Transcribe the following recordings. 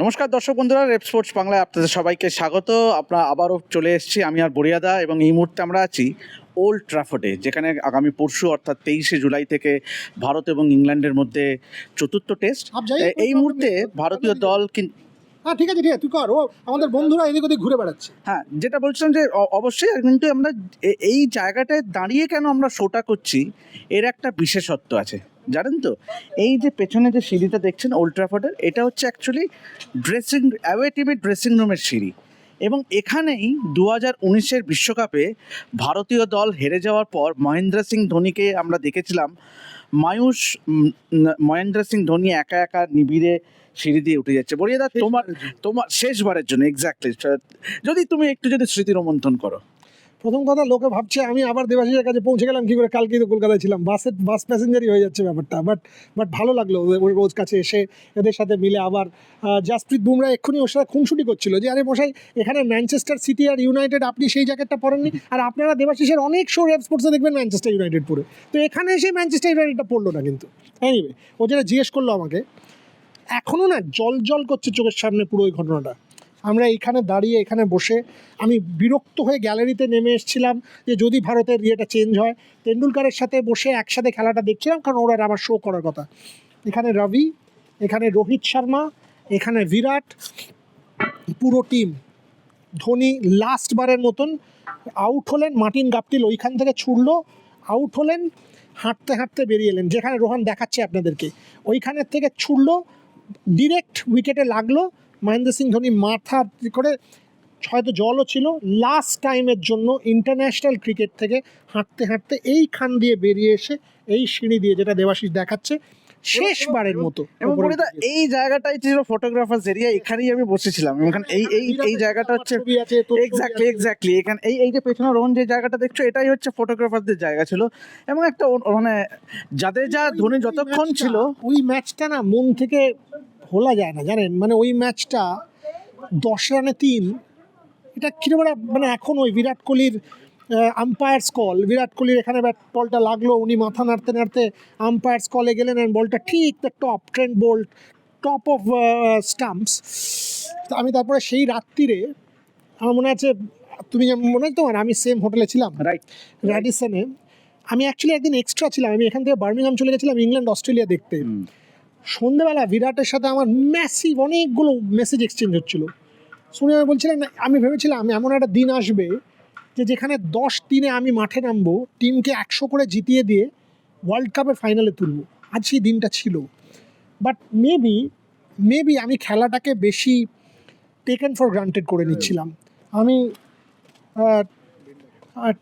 নমস্কার দর্শক বন্ধুরা রেপ স্পোর্টস বাংলায় আপনাদের সবাইকে স্বাগত। আপনারা আবারও চলে এসেছি আমি আর বরিয়াদা এবং এই মুহূর্তে আমরা আছি ওল্ড ট্রাফোর্ডে যেখানে আগামী পরশু অর্থাৎ তেইশে জুলাই থেকে ভারত এবং ইংল্যান্ডের মধ্যে চতুর্থ টেস্ট এই মুহূর্তে ভারতীয় দল কিন- হ্যাঁ ঠিক আছে ঠিক আছে তুই কর। ও আমাদের বন্ধুরা এদিক ওদিক ঘুরে বেড়াচ্ছে। হ্যাঁ যেটা বলছিলাম যে অবশ্যই কিন্তু আমরা এই জায়গাটায় দাঁড়িয়ে কেন আমরা শোটা করছি এর একটা বিশেষত্ব আছে। জানেন তো? এই যে পেছনে যে সিঁড়িটা দেখছেন ওল্ড ট্রাফোর্ডের এটা হচ্ছে অ্যাকচুয়ালি ড্রেসিং অ্যাওয়ে টিমের ড্রেসিং রুমের সিঁড়ি। এবং এখানেই দু হাজার উনিশের বিশ্বকাপে ভারতীয় দল হেরে যাওয়ার পর মহেন্দ্র সিং ধোনিকে আমরা দেখেছিলাম। মায়ুষ মহেন্দ্র সিং ধোনি একা একা নিবিড়ে সিঁড়ি দিয়ে উঠে যাচ্ছে। বলিয়ে দা তোমার তোমার শেষবারের জন্য এক্স্যাক্টলি যদি তুমি একটু যদি স্মৃতি রোমন্থন করো। প্রথম কথা, লোকে ভাবছে আমি আবার দেবাশিসের কাছে পৌঁছে গেলাম, কি করে? কালকেই তো কলকাতায় ছিলাম। বাসের বাস প্যাসেঞ্জারই হয়ে যাচ্ছে ব্যাপারটা। বাট বাট ভালো লাগল ওদের- রোজ কাছে এসে এদের সাথে মিলে আবার। জাসপ্রীত বুমরা এক্ষুনি ওর সাথে খুনসুটি করছিল যে, আরে মশাই, এখানে ম্যানচেস্টার সিটি আর ইউনাইটেড আপনি সেই জ্যাকেটটা পরেননি? আর আপনারা দেবাশিসের অনেক শো রেপ স্পোর্টসে দেখবেন ম্যানচেস্টার ইউনাইটেড পরে। তো এখানে এসে ম্যানচেস্টার ইউনাইটেডটা পড়ল না কিন্তু। এনিওয়ে ও যেটা জিজ্ঞেস করল আমাকে এখনও না জল জল করছে চোখের সামনে পুরো ওই ঘটনাটা। আমরা এখানে দাঁড়িয়ে, এখানে বসে আমি বিরক্ত হয়ে গ্যালারিতে নেমে এসেছিলাম যে যদি ভারতের ইয়েটা চেঞ্জ হয়। তেন্ডুলকারের সাথে বসে একসাথে খেলাটা দেখছিলাম কারণ ওরা আমার শো করার কথা। এখানে রবি, এখানে রোহিত শর্মা, এখানে বিরাট, পুরো টিম ধোনি লাস্ট বারের মতন আউট হলেন, মার্টিন গাপটিল ওইখান থেকে ছুড়লো আউট হলেন, হাঁটতে হাঁটতে বেরিয়ে এলেন, যেখানে রোহান দেখাচ্ছে আপনাদেরকে। ওইখানের থেকে ছুড়লো ডিরেক্ট উইকেটে লাগল মহেন্দ্র সিং ধোনি মাথা করে হয়তো জলও ছিল। লাস্ট টাইমের জন্য ইন্টারন্যাশনাল ক্রিকেট থেকে হাঁটতে হাঁটতে এইখান দিয়ে বেরিয়ে এসে এই সিঁড়ি দিয়ে যেটা দেবাশিস দেখাচ্ছে শেষবারের মতো এবং এই জায়গাটাই ছিল ফটোগ্রাফার্স এরিয়া এখানেই আমি বসেছিলাম। এখানে এই এই এই জায়গাটা হচ্ছে এক্স্যাক্টলি এক্স্যাক্টলি এখানে এই এই যে পেছনে রোহন যে জায়গাটা দেখছ এটাই হচ্ছে ফটোগ্রাফারদের জায়গা ছিল। এবং একটা মানে যাদের যা ধোনি যতক্ষণ ছিল ওই ম্যাচটা না মন থেকে ভোলা যায় না জানেন? মানে ওই ম্যাচটা দশ রানে তিন এটা কীরকম মানে এখন ওই বিরাট কোহলির আম্পায়ার্স কল বিরাট কোহলির এখানে ব্যাট বলটা লাগল উনি মাথা নাড়তে নাড়তে আম্পায়ার্স কলে গেলেন and বলটা ঠিক the top trend bolt top of stumps আমি তারপরে সেই রাত্রিরে আমার মনে আছে তুমি মনে আছে তোমার? আমি সেম হোটেলে ছিলাম রাইট র্যাডিসনে আমি অ্যাকচুয়ালি একদিন এক্সট্রা ছিলাম আমি এখান থেকে বার্মিংহাম চলে গেছিলাম ইংল্যান্ড অস্ট্রেলিয়া দেখতে। সন্ধ্যেবেলা বিরাটের সাথে আমার ম্যাসিভ অনেকগুলো মেসেজ এক্সচেঞ্জ হচ্ছিল। শুনে আমি বলছিলাম, আমি ভেবেছিলাম এমন একটা দিন আসবে যে যেখানে দশ দিনে আমি মাঠে নামবো টিমকে একশো করে জিতিয়ে দিয়ে ওয়ার্ল্ড কাপের ফাইনালে তুলবো। আজ সেই দিনটা ছিল। বাট মেবি মেবি আমি খেলাটাকে বেশি টেকেন ফর গ্রান্টেড করে নিচ্ছিলাম। আমি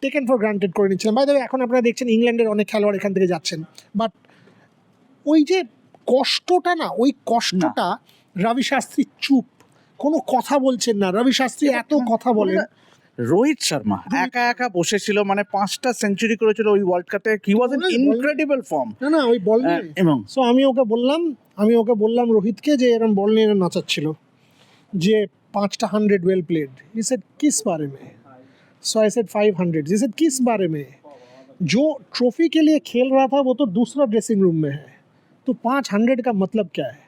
টেকেন ফর গ্রান্টেড করে নিচ্ছিলাম। বাই এখন আপনারা দেখছেন ইংল্যান্ডের অনেক খেলোয়াড় এখান থেকে যাচ্ছেন। বাট ওই যে কষ্টটা না ওই কষ্টটা রবি শাস্ত্রী চুপ। কোনো কথা বলছেন না। রবি শাস্ত্রী এত কথা মানে বলেন। রোহিত শর্মা একা একা বসেছিল মানে পাঁচটা সেঞ্চুরি করেছিল ওই ওয়ার্ল্ড কাপে কি ওয়াজ এন ইনক্রেডিবল ফর্ম না না ওই বল হ্যাঁ, এবং সো আমি ওকে বললাম আমি ওকে বললাম রোহিতকে যে এরকম বল নিয়ে নাচাচ্ছিল যে পাঁচটা hundred well played he said kiss বারে মে? So set five hundred he said kiss বারে মে? জো ট্রফি কে লিয়ে খেল রা থা ও তো দুসরা ড্রেসিং রুম মে হ্যায় तो पाँच हंड्रेड का मतलब क्या है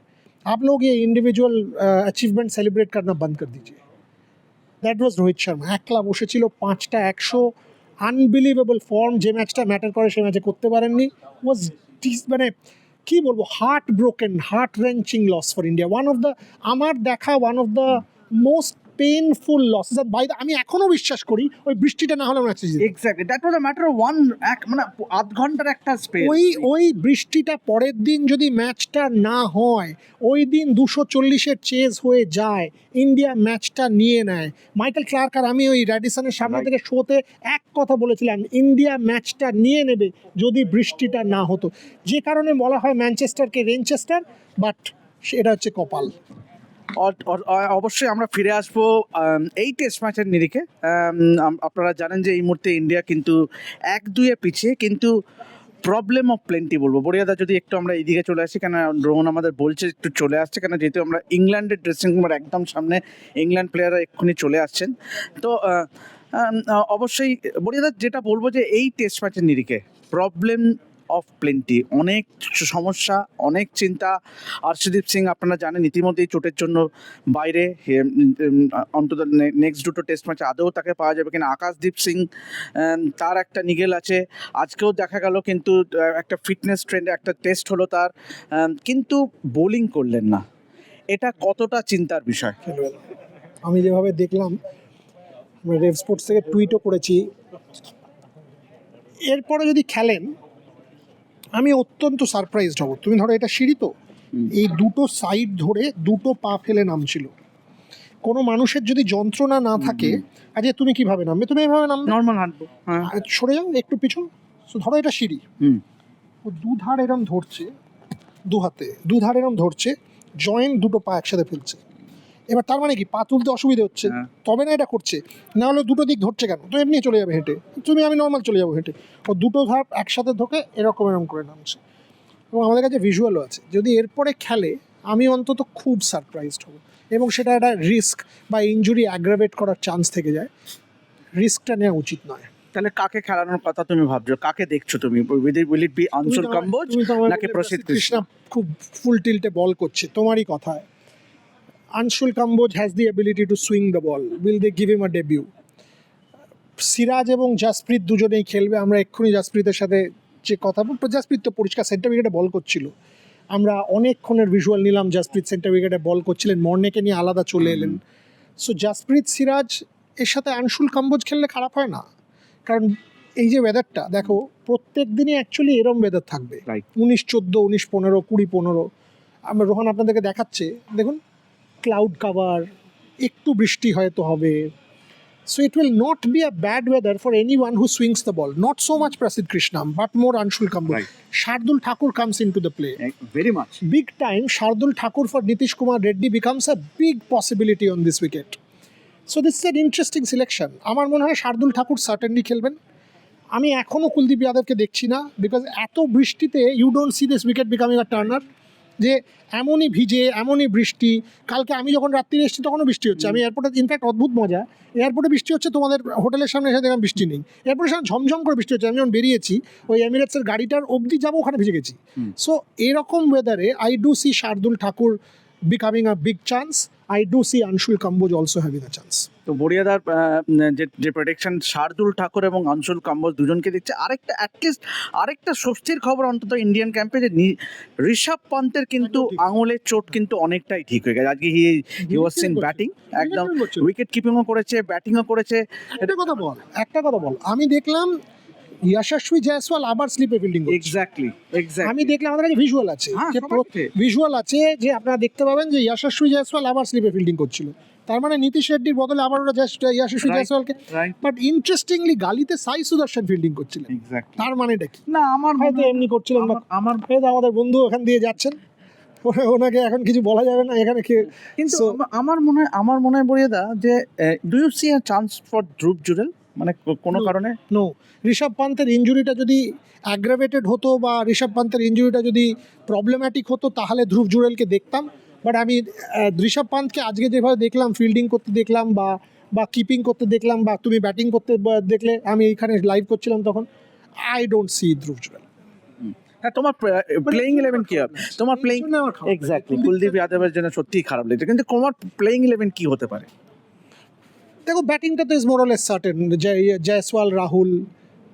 आप लोग ये इंडिविजुअल अचीवमेंट सेलिब्रेट करना बंद कर दीजिए দ্যাট ওয়াজ রোহিত শর্মা একলা বসেছিল পাঁচটা একশো আনবিলিভেবল ফর্ম যে ম্যাচটা ম্যাটার করে সে ম্যাচে করতে পারেননি ওয়াজ মানে কি বলবো heart broken heart wrenching loss for India one of the আমার দেখা one of the most painful loss by আমি এখনও বিশ্বাস করি ওই বৃষ্টিটা না হলে match exactly that was a matter one এক মানে আধ ঘণ্টার একটা স্পেস ওই ওই বৃষ্টিটা পরের দিন যদি ম্যাচটা না হয় ওই দিন দুশো চল্লিশের চেজ হয়ে যায় ইন্ডিয়া ম্যাচটা নিয়ে নেয়। মাইকেল ক্লার্ক আর আমি ওই র্যাডিসনের সামনে থেকে শোতে এক কথা বলেছিলাম ইন্ডিয়া ম্যাচটা নিয়ে নেবে যদি বৃষ্টিটা না হতো। যে কারণে বলা হয় ম্যানচেস্টারকে রেঞ্চেস্টার বাট এটা হচ্ছে কপাল। অবশ্যই আমরা ফিরে আসব এই টেস্ট ম্যাচের নিরিখে। আপনারা জানেন যে এই মুহূর্তে ইন্ডিয়া কিন্তু এক দুয়ে পিছিয়ে, কিন্তু প্রবলেম অফ প্লেন্টি বলব। বড়িয়াদা, যদি একটু আমরা এইদিকে চলে আসি, কেন রোহন আমাদের বলছে একটু চলে আসছে, কেন যেহেতু আমরা ইংল্যান্ডের ড্রেসিং রুমের একদম সামনে ইংল্যান্ড প্লেয়াররা এক্ষুনি চলে আসছেন। তো অবশ্যই বড়িয়াদা, যেটা বলব যে এই টেস্ট ম্যাচের নিরিখে প্রবলেম অফ প্লেন্টি অনেক সমস্যা, অনেক চিন্তা। আর্শদীপ সিং, আপনারা জানেন, ইতিমধ্যেই চোটের জন্য বাইরে অন্তত নেক্সট দুটো টেস্ট ম্যাচে আদৌ তাকে পাওয়া যাবে কিনা। আকাশদীপ সিং তার একটা নিগেল আছে। আজকেও দেখা গেল কিন্তু একটা ফিটনেস ট্রেন্ডে একটা টেস্ট হলো তার। কিন্তু বোলিং করলেন না। এটা কতটা চিন্তার বিষয়? আমি যেভাবে দেখলাম রেভ স্পোর্টস থেকে টুইটও করেছি। এরপরে যদি খেলেন আমি অত্যন্ত সারপ্রাইজড হব। তুমি ধরো এটা সিঁড়ি তো? এই দুটো সাইড ধরে দুটো পা ফেলে নামছিল। কোনো মানুষের যদি যন্ত্রণা না থাকে আজকে তুমি কীভাবে নামবে? তুমি এভাবে নামবে? নর্মাল হাঁটবো হ্যাঁ। আর সরে যাও একটু পিছন। ধরো এটা সিঁড়ি। ও দু ধার এরম ধরছে দু হাতে দুধার এরম ধরছে জয়েন্ট দুটো পা একসাথে ফেলছে। এবার তার মানে কি? পা তুলতে অসুবিধা হচ্ছে। হ্যাঁ। তবে না এটা করছে। না হলে দুটো দিক ধরছে কেন? তো এমনি চলে যাবে হেঁটে। তুমি আমি নর্মাল চলে যাব হেঁটে। ও দুটো ধাপ একসাথে ধোকে এরকম এরকম করে নামছে। এবং আমাদের কাছে ভিজুয়ালও আছে। যদি এরপরে খেলে আমি অন্তত খুব সারপ্রাইজড হব। এবং সেটা একটা রিস্ক বা ইনজুরি অ্যাগ্রাভেট করার চান্স থেকে যায়। রিস্কটা নেওয়া উচিত নয়। তাহলে কাকে খেলানোর কথা তুমি ভাবছ? কাকে দেখছ তুমি? উইল ইট বি আনসুল কম্বোজ নাকি প্রসিদ্ধ কৃষ্ণা খুব ফুল টিল্টে বল করছে। তোমারই কথায়। Anshul Kamboj has the ability to swing the ball will they give him a debut Siraj এবং জাসপ্রীত দুজনেই খেলবে। আমরা এক্ষুনি জাসপ্রীতের সাথে যে কথা বল জাসপ্রীত তো পরিষ্কার সেন্টার উইকেটে বল করছিল। আমরা অনেকক্ষণের ভিজুয়াল নিলাম জাসপ্রীত সেন্টার উইকেটে বল করছিলেন মর্নেকে নিয়ে আলাদা চলে এলেন। সো জাসপ্রীত সিরাজ এর সাথে আনশুল কাম্বোজ খেললে খারাপ হয় না। কারণ এই যে ওয়েদারটা দেখো প্রত্যেক দিনই অ্যাকচুয়ালি এরম ওয়েদার থাকবে. উনিশ চোদ্দ উনিশ পনেরো কুড়ি পনেরো। আমরা রোহান আপনাদেরকে দেখাচ্ছে। দেখুন ক্লাউড কাভার একটু বৃষ্টি হয়তো হবে। So it will not be a bad weather for anyone who swings the ball not so much Prasidh Krishna but more Anshul Right. Shardul Thakur comes in to the play very much big time Shardul Thakur for Nitish Kumar Reddy becomes a big possibility on this wicket so this is an interesting selection. আমার মনে হয় Shardul Thakur certainly খেলবেন আমি এখনও কুলদীপ যাদবকে দেখছি না because এত বৃষ্টিতে you don't see this wicket becoming a turner যে এমনই ভিজে এমনই বৃষ্টি কালকে আমি যখন রাত্রিরে এসেছি তখনও বৃষ্টি হচ্ছে। আমি এয়ারপোর্টে ইনফ্যাক্ট অদ্ভুত মজা। এয়ারপোর্টে বৃষ্টি হচ্ছে তোমাদের হোটেলের সামনে এসে দেখলাম বৃষ্টি নেই। এয়ারপোর্টের সামনে ঝমঝম করে বৃষ্টি হচ্ছে। আমি যখন বেরিয়েছি ওই এমিরেটসের গাড়িটার অবধি যাব ওখানে ভিজে গেছি। সো এরকম ওয়েদারে I do see Shardul Thakur becoming a big chance I do see Anshul Kamboj also having a chance তো বড়িয়াদার যে যে প্রোটেকশন শার্দুল ঠাকুর এবং অঞ্চল কম্বোজ দুজনকে দিচ্ছে আরেকটা অ্যাটলিস্ট আরেকটা স্বস্তির খবর অন্তত ইন্ডিয়ান ক্যাম্পে যে ঋষভ পন্তের কিন্তু আঙুলের চোট কিন্তু অনেকটাই ঠিক হয়ে গেছে। আজকে he he was seen batting একদম। উইকেট কিপিংও করেছে ব্যাটিংও করেছে। একটা কথা বল একটা কথা বল। আমি দেখলাম ইয়াশাশ্রী জয়সওয়াল আবার স্লিপে ফিল্ডিং করছে। এক্স্যাক্টলি এক্স্যাক্টলি আমি দেখলাম আমাদের কাছে ভিজুয়াল আছে। হ্যাঁ, যে ভিজুয়াল আছে যে আপনারা দেখতে পাবেন যে ইয়াশাশ্রী জয়সওয়াল আবার স্লিপে ফিল্ডিং করছিল। তার মানে নীতিশ রেড্ডির বদলে আবার ওরা জাস্ট Right. জয়সওয়ালকে বাট ইন্টারেস্টিংলি গালিতে সাই সুদর্শন ফিল্ডিং করছিলেন। এক্স্যাক্টলি তার মানেটা কি? না আমার হয়তো এমনি করছিলেন আমার- এই আমাদের বন্ধু ওখান দিয়ে যাচ্ছেন। ওনা- ওনাকে এখন কিছু বলা যাবে না এখানে কে কিন্তু আমার মনে হয় আমার মনে হয় বলিয়ে দা যে do you see a chance for Dhruv Jurel মানে কোনো কারণে? নো ঋষভ পান্তের ইঞ্জুরিটা যদি অ্যাগ্রাভেটেড হতো বা ঋষভ পান্তের ইঞ্জুরিটা যদি প্রবলেম্যাটিক হতো তাহলে ধ্রুব জুরেলকে দেখতাম। বাট আমি ঋষভ পান্তকে আজকে যেভাবে দেখলাম ফিল্ডিং করতে দেখলাম বা বা কিপিং করতে দেখলাম বা তুমি ব্যাটিং করতে দেখলে আমি এইখানে লাইভ করছিলাম তখন I don't see Dhruv Jurel হ্যাঁ তোমার প্লেইং ইলেভেন কি হবে? তোমার প্লেইং এক্স্যাক্টলি কুলদীপ যাদবের জন্য সত্যিই খারাপ লেগেছে। কিন্তু তোমার প্লেইং ইলেভেন কি হতে পারে? দেখো ব্যাটিংটা তো is more less certain Jaiswal Rahul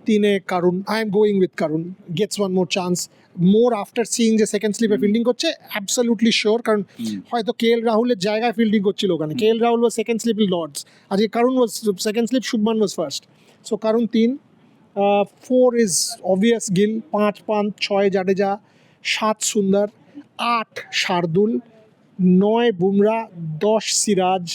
তিনে Karun I am going with Karun gets one more chance more after seeing যে সেকেন্ড স্লিপে ফিল্ডিং করছে অ্যাবসলিউটলি শিওর কারণ হয়তো কে এল রাহুলের জায়গায় ফিল্ডিং করছিল ওখানে। K L Rahul was second slip Lord's আর আজকে Karun was second slip Shubman was first so Karun তিন। ফোর ইজ অবভিয়াস গিল পাঁচ পাঁচ ছয় জাডেজা সাত সুন্দর আট শার্দুল নয় বুমরা দশ সিরাজ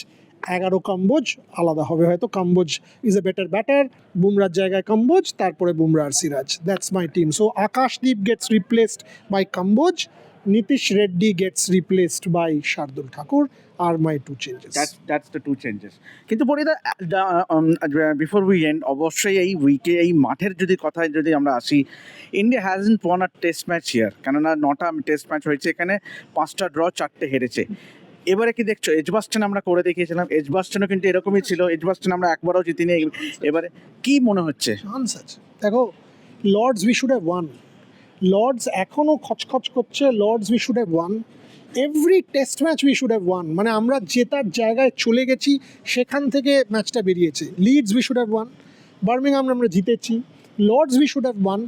এগারো কাম্বোজ, আলাদা হবে হয়তো। Kamboj is a better batter বুমরার জায়গায় কাম্বোজ, তারপরে বুমরা আর Siraj. That's my team so Akashdeep gets replaced by Kamboj, Nitish Reddy gets replaced by Shardul Thakur R my two changes that's the two changes কিন্তু বড়িদা বিফোর উই এন্ড অবশ্যই এই উইকে এই মাঠের যদি কথায় যদি আমরা আসি ইন্ডিয়া হ্যাজেন্ট ওয়ান আর টেস্ট ম্যাচ হিয়ার কেননা, নটা টেস্ট ম্যাচ হয়েছে, এখানে পাঁচটা ড্র চারটে হেরেছে। এবারে কি দেখছ? এজবাস্টন আমরা করে দেখিয়েছিলাম। এজবাস্টনও কিন্তু এরকমই ছিল। এজবাস্টন আমরা একবারও জিতিনি। এবারে কি মনে হচ্ছে? দেখো Lord's we should have won Lord's এখনও খচখচ করছে। Lord's we should have won every test match we should have won মানে আমরা জেতার জায়গায় চলে গেছি। সেখান থেকে ম্যাচটা বেরিয়েছে। Leeds we should have won Birmingham আমরা জিতেছি। Lord's we should have won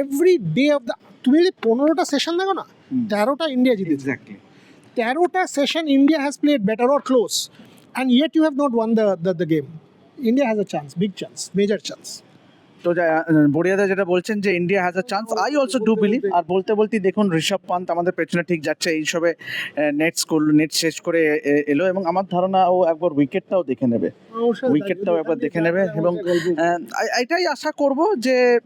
every day of the তুমি যদি পনেরোটা সেশন দেখো না। তেরোটা ইন্ডিয়া জিতেছে। তেরোটা session India has played better or close and yet you have not won the the game India has a chance big chance major chance তো বড়িয়াদা যেটা বলছেন যে India has a chance I also do believe আর বলতে বলতে দেখুন ঋষভ পান্ত আমাদের পেছনে ঠিক যাচ্ছে এইসবে নেট করল নেট শেষ করে এলো এবং আমার ধারণা ও একবার উইকেটটাও দেখে নেবে। উইকেটটাও একবার দেখে নেবে এবং এটাই আশা করব যে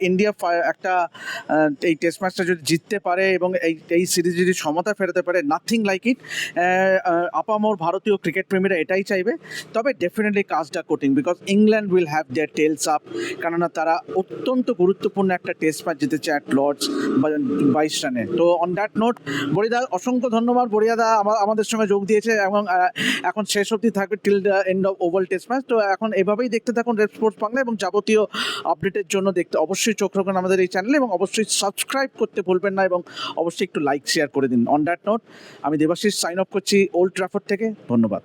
ইন্ডিয়া একটা এই টেস্ট ম্যাচটা যদি জিততে পারে এবং এই এই সিরিজ যদি সমতা ফেরাতে পারে নাথিং লাইক ইট আপামোর ভারতীয় ক্রিকেট প্রেমীরা এটাই চাইবে। তবে ডেফিনেটলি কাজটা coating because England will have their tails up কেননা তারা অত্যন্ত গুরুত্বপূর্ণ একটা টেস্ট ম্যাচ জিতেছে অ্যাট লর্ডস বাইশ রানে। তো অন দ্যাট নোট বরিদা অসংখ্য ধন্যবাদ। বরিয়াদা আমা- আমাদের সঙ্গে যোগ দিয়েছে এবং এখন শেষ অবধি থাকবে till end of Oval test match তো এখন এভাবেই দেখতে থাকুন রেড স্পোর্টস বাংলা এবং যাবতীয় আপডেটের জন্য দেখতে অবশ্যই চোখ রাখুন আমাদের এই চ্যানেলে এবং অবশ্যই সাবস্ক্রাইব করতে ভুলবেন না এবং অবশ্যই একটু লাইক শেয়ার করে দিন। অন দ্যাট নোট আমি দেবাশিস সাইন অফ করছি ওল্ড ট্রাফোর্ড থেকে। ধন্যবাদ।